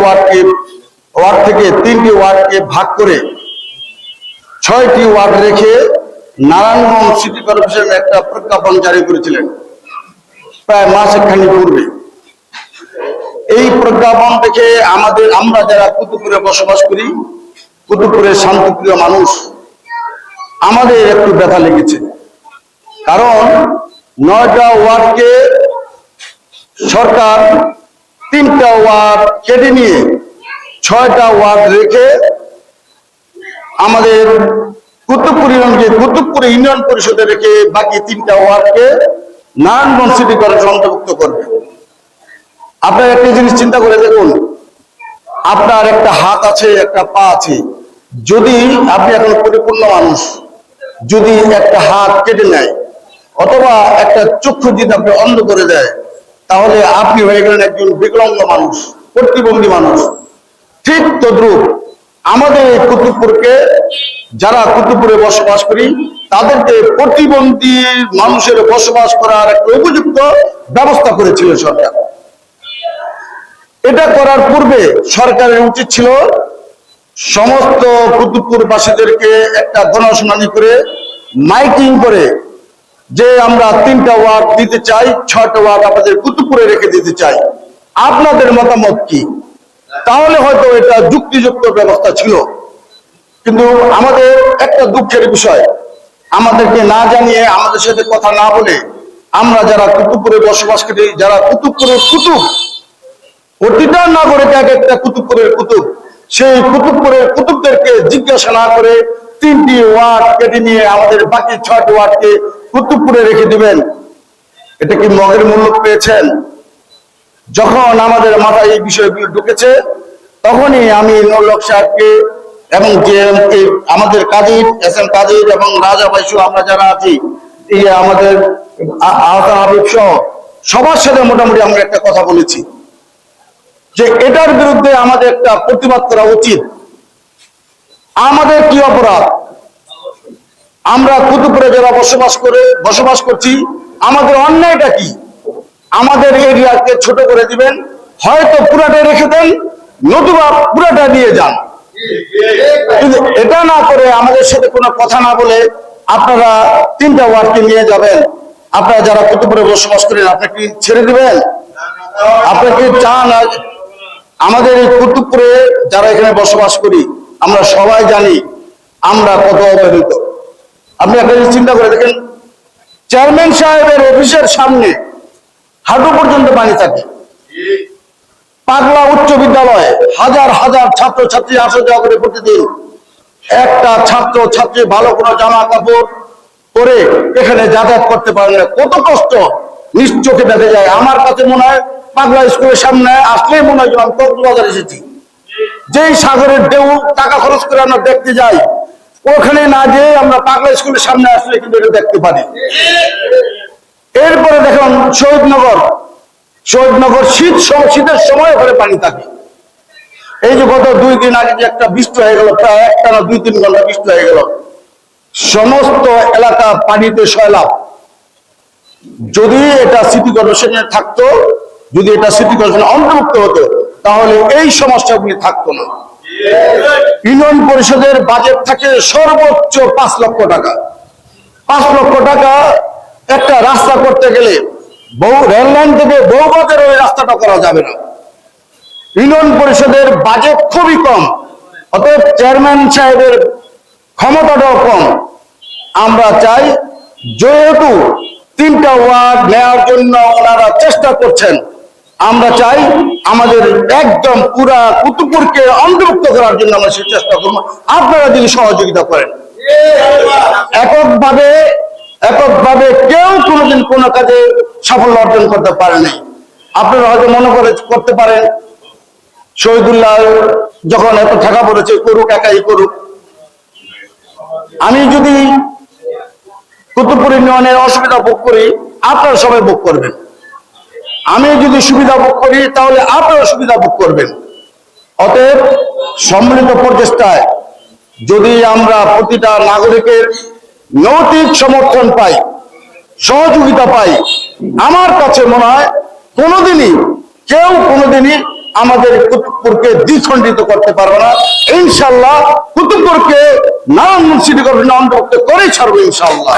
ওয়ার্ডকে, word থেকে তিনটি ওয়ার্ডকে ভাগ করে ছয়টি ওয়ার্ড রেখে নারায়ণগঞ্জ সিটি কর্পোরেশন একটা প্রজ্ঞাপন জারি করেছিলেন প্রায় পূর্বে। এই প্রজ্ঞাপন দেখে আমাদের, আমরা যারা কুতুবপুরে বসবাস করি, কুতুবপুরের শান্তিপ্রিয় মানুষ, আমাদের একটু ব্যথা লেগেছে। কারণ নয়টা ওয়ার্ডকে সরকার তিনটা ওয়ার্ড কেটে নিয়ে ছয়টা ওয়ার্ড রেখে আমাদের কুতুবপুর ইউনিয়নকে কুতুবপুর ইউনিয়ন পরিষদে রেখে বাকি তিনটা ওয়ার্ডকে নারায়ণগঞ্জ সিটি কর্পোরেশন অন্তর্ভুক্ত করবে। আপনার একটা জিনিস চিন্তা করে দেখুন, আপনার একটা হাত আছে, একটা পা আছে। যদি আপনি এখন পরিপূর্ণ মানুষ, যদি একটা হাত কেটে নেয়, অথবা একটা চক্ষু যদি আপনি অন্ধ করে দেয় তাহলে আপনি হয়ে গেলেন একজন বিকলাঙ্গ মানুষ, প্রতিবন্ধী মানুষ। ঠিক তদ্রুপ আমাদের এই কুতুবপুরকে, যারা কুতুবপুরে বসবাস করি, তাদেরকে প্রতিবন্ধী মানুষের বসবাস করার একটা উপযুক্ত ব্যবস্থা করেছিল সরকার। এটা করার পূর্বে সরকারের উচিত ছিল সমস্ত কুতুবপুর বাসীদেরকে একটা গণশুনানি করে মাইকিং করে যে আমরা তিনটা ওয়ার্ড দিতে চাই, ছয়টা ওয়ার্ড আপনাদের কুতুবপুরে রেখে দিতে চাই। আপনাদের মতামত কি? তাহলে হয়তো এটা যুক্তিযুক্ত ব্যবস্থা ছিল। কিন্তু আমাদের একটা দুঃখের বিষয়। আমাদেরকে না জানিয়ে, আমাদের সাথে কথা না বলে আমরা যারা কুতুবপুরে বসবাস করি, যারা কুতুবপুরের কুতুব, প্রতিটা নাগরিক এক একটা কুতুবপুরের কুতুব। সেই কুতুবপুরের কুতুবদেরকে জিজ্ঞাসা না করে তিনটি ওয়ার্ড কেটে নিয়ে আমাদের বাকি ছয়টি ওয়ার্ডকে কুতুবপুরে রেখে দিবেন। এটা কি মগের মূল্য পেয়েছেন? যখন আমাদের মাথায় এই বিষয়গুলো ঢুকেছে, তখনই আমি নৌলক সাহেবকে এবং যে আমাদের কাদির, এস এম কাদির এবং রাজা বাইশু আমরা যারা আছি, এই আমাদের আহসান হাবিব সহ, সবার সাথে মোটামুটি আমরা একটা কথা বলেছি যে এটার বিরুদ্ধে আমাদের একটা প্রতিবাদ করা উচিত। আমাদের কি অপরাধ? আমরা কুতুবপুরে যারা বসবাস করে, বসবাস করছি, আমাদের অন্যায়টা কি? আমাদের এরিয়াকে ছোট করে দিবেন, হয়তো পুরাটা রেখে দেন, নতুবা পুরাটা নিয়ে যান। কিন্তু এটা না করে আমাদের সাথে কোনো কথা না বলে আপনারা তিনটা ওয়ার্ডকে নিয়ে যাবেন। আপনারা যারা কুতুবপুরে বসবাস করেন আপনি কি ছেড়ে দিবেন? আপনি কি চান আমাদের এই কুতুবপুরে যারা এখানে বসবাস করি, আমরা সবাই জানি আমরা কত অবহেলিত আপনি একটা চিন্তা করে দেখেন, চেয়ারম্যান সাহেবের অফিসের সামনে হাঁটু পর্যন্ত পানি থাকে। পাগলা উচ্চ বিদ্যালয়ে হাজার হাজার ছাত্র ছাত্রী আসা যাওয়া করে প্রতিদিন। একটা ছাত্র ছাত্রী ভালো কোনো জামা কাপড় পরে এখানে যাতায়াত করতে পারে না। কত কষ্ট। নিশ্চোখে দেখা যায়। আমার কাছে মনে হয় পাগলা স্কুলের সামনে আসলেই মনে হয় আমি কক্সবাজার এসেছি। যেই সাগরের ঢেউ টাকা খরচ করে আমরা দেখতে যাই ওখানে না যেয়ে আমরা পাগলা স্কুলের সামনে আসলে কিন্তু এটা দেখতে পারি। এরপরে দেখুন, শহীদনগর। শহীদনগর শীত শীতের সময় ওখানে পানি থাকে। এই যে গত দুই দিন আগে যে একটা বৃষ্টি হয়ে গেল, প্রায় একটা না দুই তিন ঘণ্টা বৃষ্টি হয়ে গেল। সমস্ত এলাকা পানিতে সয়লাভ যদি এটা সিটি কর্পোরেশনে থাকতো, যদি এটা সিটি কর্পোরেশনে অন্তর্ভুক্ত হতো, তাহলে এই সমস্যাগুলি থাকতো না। ইউনিয়ন পরিষদের বাজেট থাকে সর্বোচ্চ পাঁচ লক্ষ টাকা। পাঁচ লক্ষ টাকা একটা রাস্তা করতে গেলে বহু রেল লাইন থেকে বহুবাদের ওই রাস্তাটা করা যাবে না। ইউনিয়ন পরিষদের বাজেট খুবই কম, অতএব চেয়ারম্যান সাহেবের ক্ষমতাটাও কম। আমরা চাই যেহেতু তিনটা ওয়ার্ড নেওয়ার জন্য ওনারা চেষ্টা করছেন আমরা চাই আমাদের একদম পুরা কুতুবপুরকে অন্তর্ভুক্ত করার জন্য আমরা সেই চেষ্টা করব। আপনারা যদি সহযোগিতা করেন। এককভাবে এককভাবে কেউ কোনোদিন কোনো কাজে সাফল্য অর্জন করতে পারে পারেনি আপনারা হয়তো মনে করে করতে পারেন, শহীদুল্লাহ যখন এত টাকা পড়েছে, করুক, একাই করুক। আমি যদি কুতুবপুর ইউনিয়নের অসুবিধা ভোগ করি, আপনারা সবাই ভোগ করবেন। আমি যদি সুবিধা ভোগ করি, তাহলে আপনারা সুবিধা ভোগ করবেন। অতএব, সম্মিলিত প্রচেষ্টায় যদি আমরা প্রতিটা নাগরিকের নৈতিক সমর্থন পাই, সহযোগিতা পাই, আমার কাছে মনে হয় কোনোদিনই, কেউ কোনোদিনই আমাদের কুতুবপুরকে দ্বিখণ্ডিত করতে পারবে না। ইনশাল্লাহ কুতুবপুরকে নারায়ণ সিটি কর্পোরেশন অন্তর্ভুক্ত করেই ছাড়বো ইনশাল্লাহ